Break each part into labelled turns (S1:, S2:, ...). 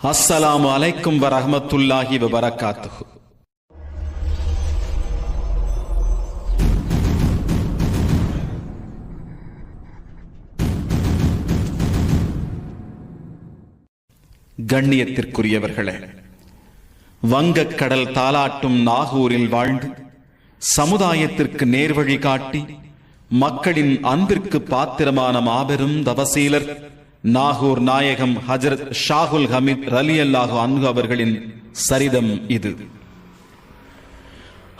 S1: அஸ்ஸலாமு அலைக்கும் வரஹ்மத்துல்லாஹி வபரகாத்துஹு. கண்ணியத்திற்குரியவர்களே வங்கக் கடல் தாலாட்டும் நாகூரில் வாழ்ந்து சமுதாயத்திற்கு நேர்வழி காட்டி மக்களின் அன்பிற்கு பாத்திரமான மாபெரும் தவசீலர் நாகூர் நாயகம் ஹஜரத் ஷாகுல் ஹமீத் ரலி அல்லாஹு அன்ஹு அவர்களின் சரிதம் இது.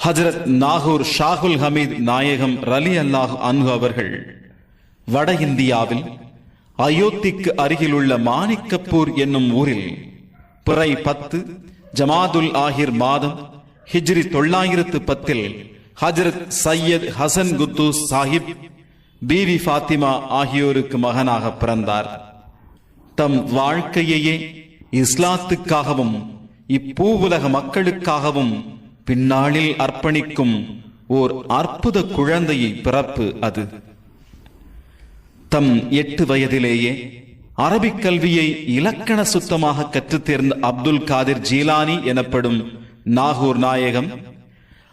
S1: ஹஜரத் நாகூர் ஷாகுல் ஹமீத் நாயகம் ரலி அல்லாஹ் அன்ஹு அவர்கள் வட இந்தியாவில் அயோத்திக்கு அருகிலுள்ள மாணிக்கப்பூர் என்னும் ஊரில் பிறை பத்து ஜமாதுல் ஆஹிர் மாதம் ஹிஜ்ரி தொள்ளாயிரத்து பத்தில் ஹஜரத் சையத் ஹசன் குத்தூஸ் சாஹிப் பிவி ஃபாத்திமா ஆகியோருக்கு மகனாக பிறந்தார். தம் வாழ்க்கையையே இஸ்லாத்துக்காகவும் இப்பூவுலக மக்களுக்காகவும் பின்னாளில் அர்ப்பணிக்கும் ஓர் அற்புத குழந்தையை பிறப்பு அது. தம் எட்டு வயதிலேயே அரபிக் கல்வியை இலக்கண சுத்தமாக கற்றுத் தேர்ந்த அப்துல் காதிர் ஜீலானி எனப்படும் நாகூர் நாயகம்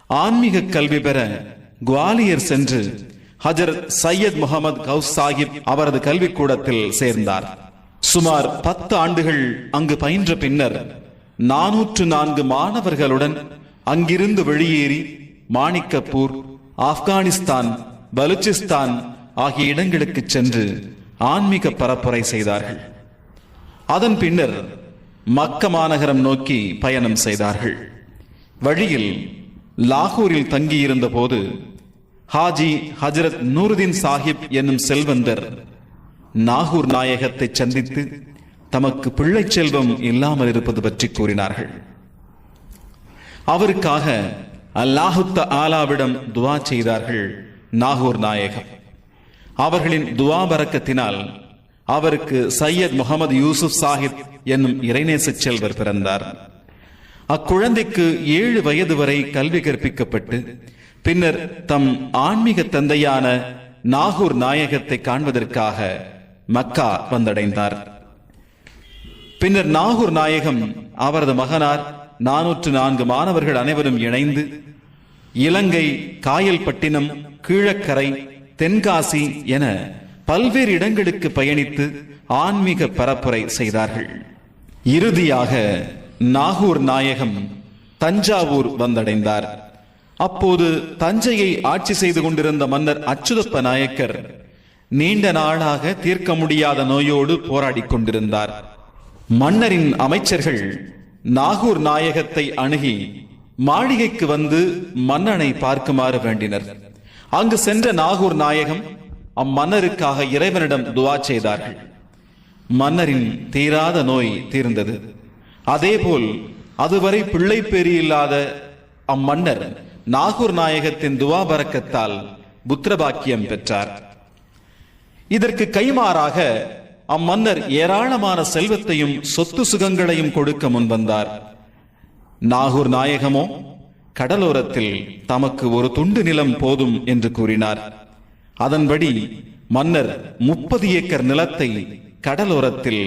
S1: ஆன்மீக கல்வி பெற குவாலியர் சென்று ஹஜர் சையத் முகமது கவுஸ் சாஹிப் அவரது கல்விக்கூடத்தில் சேர்ந்தார். சுமார் பத்து ஆண்டுகள் அங்கு பயின்ற பின்னர் நானூற்று நான்கு மாணவர்களுடன் அங்கிருந்து வெளியேறி மாணிக்கப்பூர் ஆப்கானிஸ்தான் பலுச்சிஸ்தான் ஆகிய இடங்களுக்கு சென்று ஆன்மீக பரப்புரை செய்தார்கள். அதன் பின்னர் மக்க மாநகரம் நோக்கி பயணம் செய்தார்கள். வழியில் லாகூரில் தங்கியிருந்த போது ஹாஜி ஹஜரத் நூருதீன் சாஹிப் என்னும் செல்வந்தர் நாகூர் நாயகத்தை சந்தித்து தமக்கு பிள்ளை செல்வம் இல்லாமல் இருப்பது பற்றி கூறினார்கள். அவருக்காக அல்லாஹுத்த ஆலாவிடம் துவா செய்தார்கள் நாகூர் நாயகம். அவர்களின் துவா பறக்கத்தினால் அவருக்கு சையத் முகமது யூசுப் சாஹிப் என்னும் இறைநேச செல்வர் பிறந்தார். அக்குழந்தைக்கு ஏழு வயது வரை கல்வி கற்பிக்கப்பட்டு பின்னர் தம் ஆன்மீக தந்தையான நாகூர் நாயகத்தை காண்பதற்காக மக்கா வந்தடைந்தார். பின்னர் நாகூர் நாயகம் அவரது மகனார் நானூற்று நான்கு மாணவர்கள் அனைவரும் இணைந்து இலங்கை காயல்பட்டினம் கீழக்கரை தென்காசி என பல்வேறு இடங்களுக்கு பயணித்து ஆன்மீக பரப்புரை செய்தார்கள். இறுதியாக நாகூர் நாயகம் தஞ்சாவூர் வந்தடைந்தார். அப்போது தஞ்சையை ஆட்சி செய்து கொண்டிருந்த மன்னர் அச்சுதப்ப நாயக்கர் நீண்ட நாளாக தீர்க்க முடியாத நோயோடு போராடிக் கொண்டிருந்தார் மன்னரின் அமைச்சர்கள் நாகூர் நாயகத்தை அணுகி மாளிகைக்கு வந்து மன்னனை பார்க்குமாறு வேண்டினர். அங்கு சென்ற நாகூர் நாயகம் அம்மன்னருக்காக இறைவனிடம் துவா செய்தார்கள். மன்னரின் தீராத நோய் தீர்ந்தது. அதேபோல் அதுவரை பிள்ளை பேரி இல்லாத அம்மன்னர் நாகூர் நாயகத்தின் துவா பரக்கத்தால் புத்திரபாக்கியம் பெற்றார். இதற்கு கைமாறாக அம்மன்னர் ஏராளமான செல்வத்தையும் சொத்து சுகங்களையும் கொடுக்க முன்வந்தார். நாகூர் நாயகமோ கடலோரத்தில் தமக்கு ஒரு துண்டு நிலம் போதும் என்று கூறினார். அதன்படி மன்னர் முப்பது ஏக்கர் நிலத்தை கடலோரத்தில்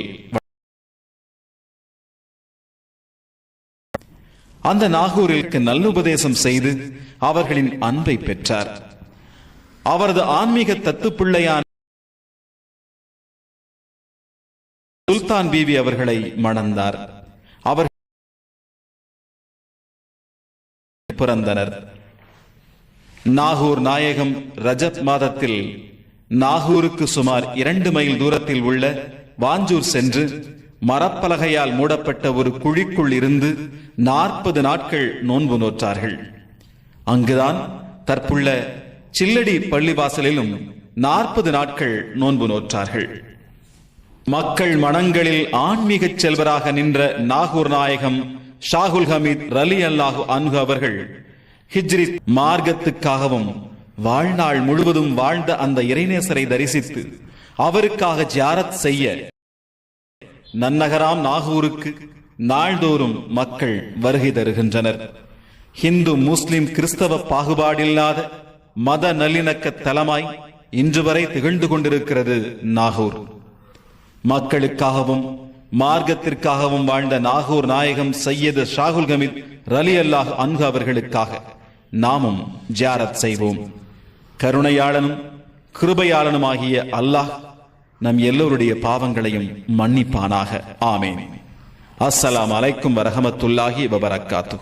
S1: அந்த நாகூரிற்கு நல்லுபதேசம் செய்து அவர்களின் அன்பை பெற்றார். அவரது ஆன்மீக தத்துப்பிள்ளையான சுல்தான் பீவி அவர்களை மணந்தார். அவர் பிறந்தனர். நாகூர் நாயகம் ரஜப் மாதத்தில் நாகூருக்கு சுமார் இரண்டு மைல் தூரத்தில் உள்ள வாஞ்சூர் சென்று மரப்பலகையால் மூடப்பட்ட ஒரு குழிக்குள் இருந்து நாற்பது நாட்கள் நோன்பு நோற்றார்கள். அங்குதான் தற்புள்ள சில்லடி பள்ளிவாசலிலும் நாற்பது நாட்கள் நோன்பு நோற்றார்கள். மக்கள் மனங்களில் ஆன்மீக செல்வராக நின்ற நாகூர் நாயகம் ஷாகுல் ஹமீத் ரலி அல்லாஹு அன்ஹு அவர்கள் ஹிஜ்ரி மார்க்கத்துக்காகவும் வாழ்நாள் முழுவதும் வாழ்ந்த அந்த இறைநேசரை தரிசித்து அவருக்காக ஜியாரத் செய்ய நன்னகராம் நாகூருக்கு நாள்தோறும் மக்கள் வருகை தருகின்றனர். ஹிந்து முஸ்லிம் கிறிஸ்தவ பாகுபாடில்லாத மத நல்லிணக்க தலமாய் இன்று வரை திகழ்ந்து கொண்டிருக்கிறது நாகூர். மக்களுக்காகவும் மார்க்கத்திற்காகவும் வாழ்ந்த நாகூர் நாயகம் சையது ஷாகுல் கமித் ரலி அல்லாஹ் அன்கு அவர்களுக்காக நாமும் ஜியாரத் செய்வோம். கருணையாளனும் கிருபையாளனும் ஆகிய அல்லாஹ் நம் எல்லோருடைய பாவங்களையும் மன்னிப்பானாக. ஆமேன். அஸ்ஸலாம் அலைக்கும் வரஹமத்துல்லாஹி வபரக்காத்து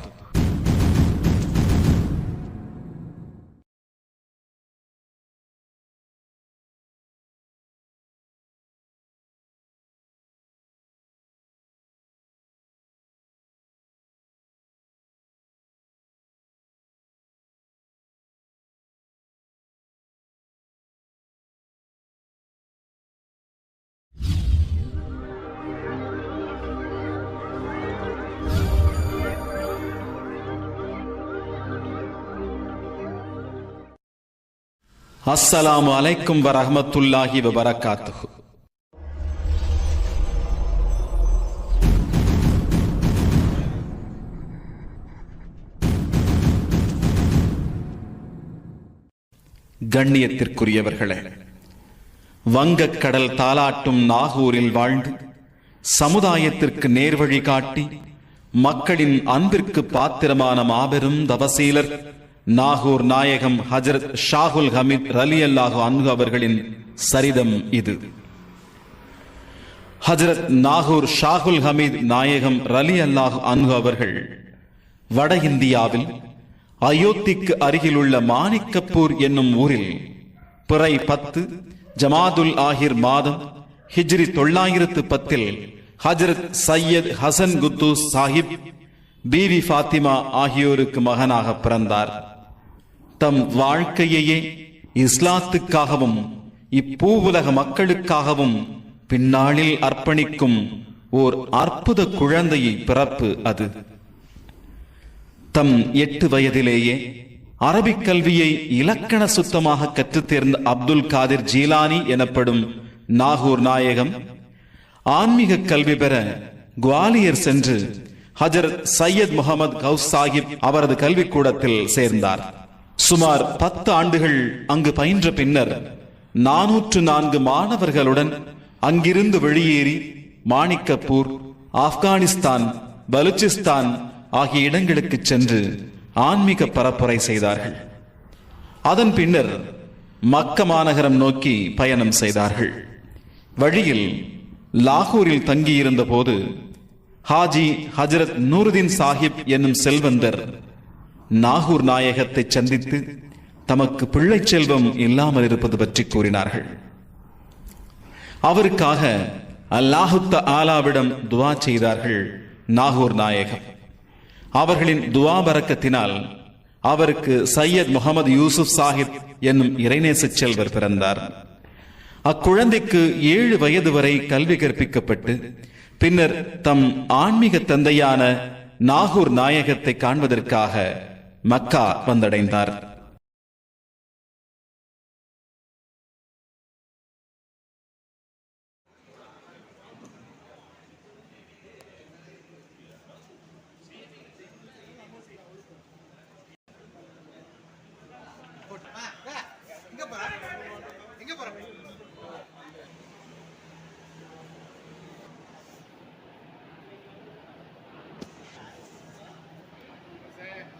S1: அஸ்ஸலாமு அலைக்கும் வரஹமத்துல்லாஹி வபரகாத்துஹு. கண்ணியத்திற்குரியவர்களே வங்கக்கடல் தாலாட்டும் நாகூரில் வாழ்ந்து சமுதாயத்திற்கு நேர்வழி காட்டி மக்களின் அன்பிற்கு பாத்திரமான மாபெரும் தவசீலர் நாகூர் நாயகம் ஹஜரத் ஷாகுல் ஹமீத் ரலி அல்லாஹு அன்கு அவர்களின் சரிதம் இது. ஹஜரத் நாகூர் ஷாகுல் ஹமீத் நாயகம் ரலி அல்லாஹு அன்கு அவர்கள் வட இந்தியாவில் அயோத்திக்கு அருகிலுள்ள மாணிக்கப்பூர் என்னும் ஊரில் பிறை பத்து ஜமாதுல் ஆஹிர் மாதம் ஹிஜ்ரி தொள்ளாயிரத்து பத்தில் ஹஜரத் சையத் ஹசன் குத்தூஸ் சாஹிப் பிவி ஃபாத்திமா ஆகியோருக்கு மகனாக பிறந்தார். தம் வாழ்க்கையையே இஸ்லாத்துக்காகவும் இப்பூவுலக மக்களுக்காகவும் பின்னாளில் அர்ப்பணிக்கும் ஓர் அற்புத குழந்தையை பிறப்பு அது. தம் எட்டு வயதிலேயே அரபிக் கல்வியை இலக்கண சுத்தமாக கற்றுத் தேர்ந்த அப்துல் காதிர் ஜீலானி எனப்படும் நாகூர் நாயகம் ஆன்மீக கல்வி பெற குவாலியர் சென்று ஹஜரத் சையத் முகமது கவுஸ் சாஹிப் அவரது கல்விக்கூடத்தில் சேர்ந்தார். சுமார் பத்து ஆண்டுகள் அங்கு பயின்ற பின்னர் நானூற்று நான்கு மாணவர்களுடன் அங்கிருந்து வெளியேறி மாணிக்கப்பூர் ஆப்கானிஸ்தான் பலுச்சிஸ்தான் ஆகிய இடங்களுக்கு சென்று ஆன்மீக பரப்புரை செய்தார்கள். அதன் பின்னர் மக்க மாநகரம் நோக்கி பயணம் செய்தார்கள். வழியில் லாகூரில் தங்கியிருந்த போது ஹாஜி ஹஜரத் நூருதீன் சாஹிப் என்னும் செல்வந்தர் நாகூர் நாயகத்தை சந்தித்து தமக்கு பிள்ளை செல்வம் இல்லாமல் இருப்பது பற்றி கூறினார்கள். அவருக்காக அல்லாஹுத்த ஆலாவிடம் துவா செய்தார்கள் நாகூர் நாயகம். அவர்களின் துவா பறக்கத்தினால் அவருக்கு சையத் முகமது யூசுப் சாஹிப் என்னும் இறைநேச செல்வர் பிறந்தார். அக்குழந்தைக்கு ஏழு வயது வரை கல்வி கற்பிக்கப்பட்டு பின்னர் தம் ஆன்மீக தந்தையான நாகூர் நாயகத்தை காண்பதற்காக மக்கா வந்தடைந்தார்.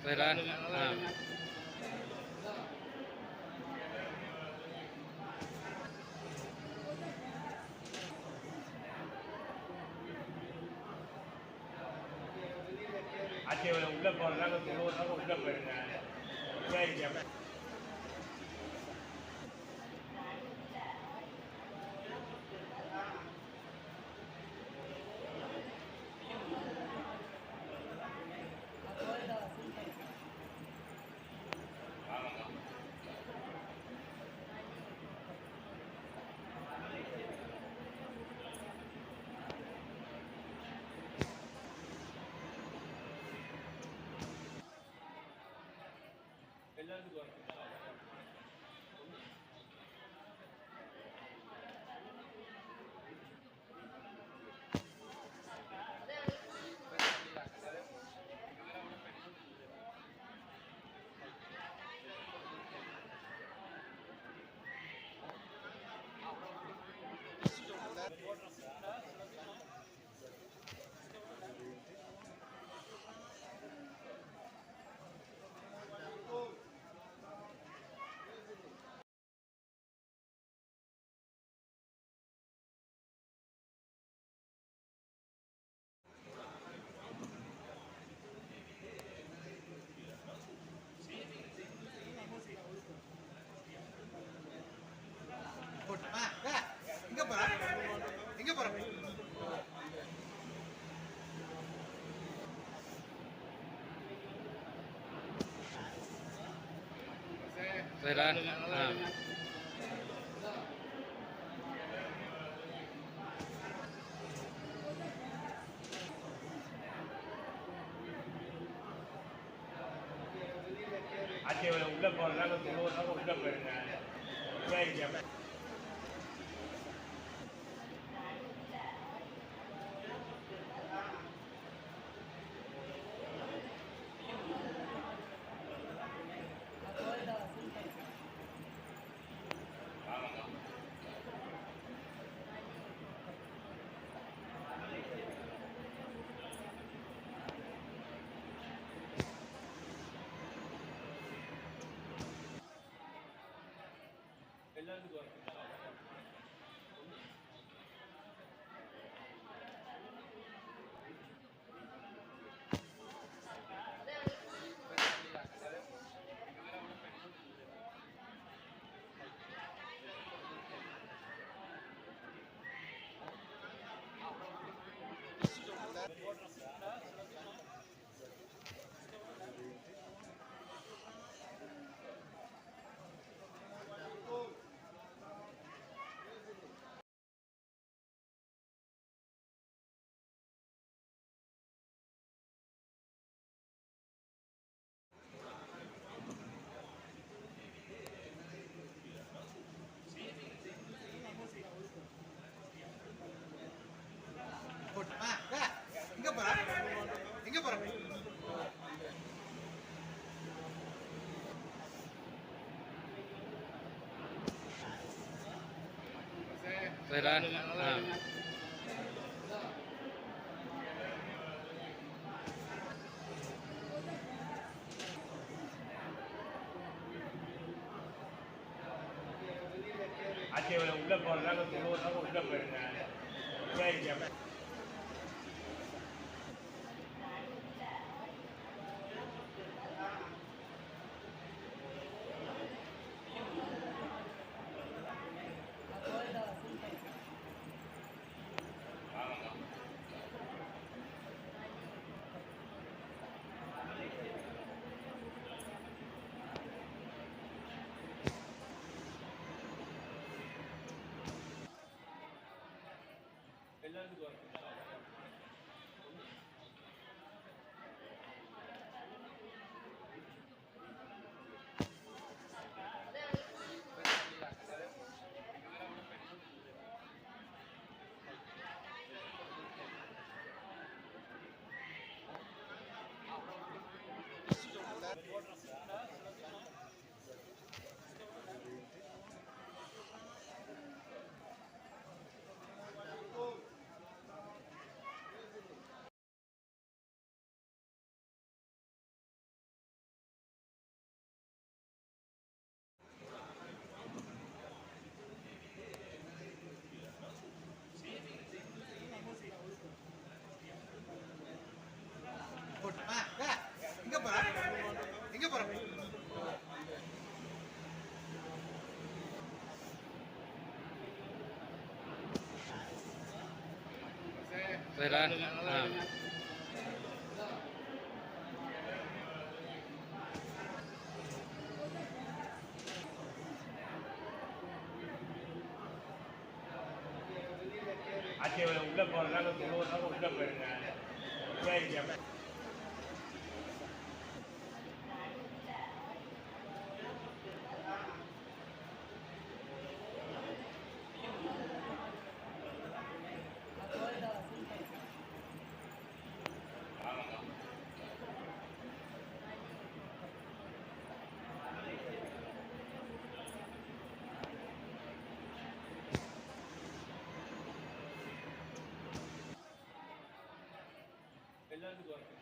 S2: Đây đây. À. எல்லாருக்கும் சரி
S3: ஆ
S4: ಎಲ್ಲರಿಗೂ ಗೌರವ
S3: சரி ஆ
S2: ஆட்சி உள்ள போறதாங்க தொழுவதாங்க உள்ள போயிருங்க
S4: நடக்குது
S3: சரி ஆ
S2: ஆட்சி உள்ள போறதாங்க தொழுவதாங்க உள்ள போயிருங்க పిల్లలు దొరకదు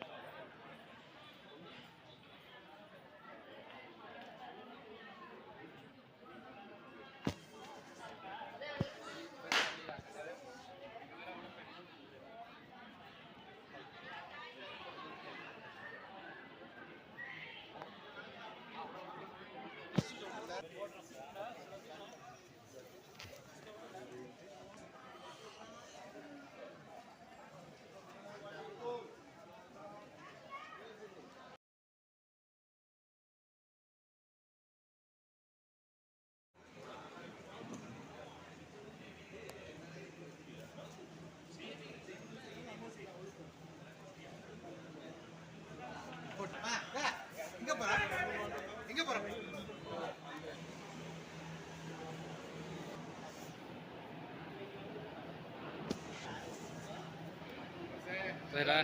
S2: ஏன் இங்க
S3: சரிடா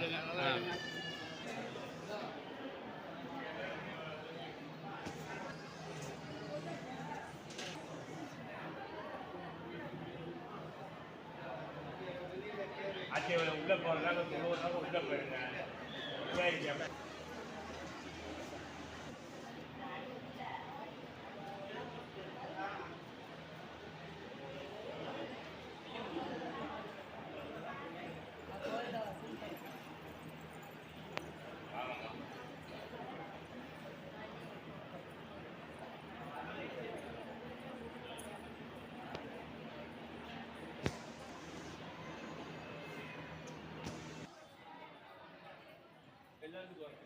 S3: ஆ
S2: ಎಲ್ಲರಿಗೂ ದೊರಕ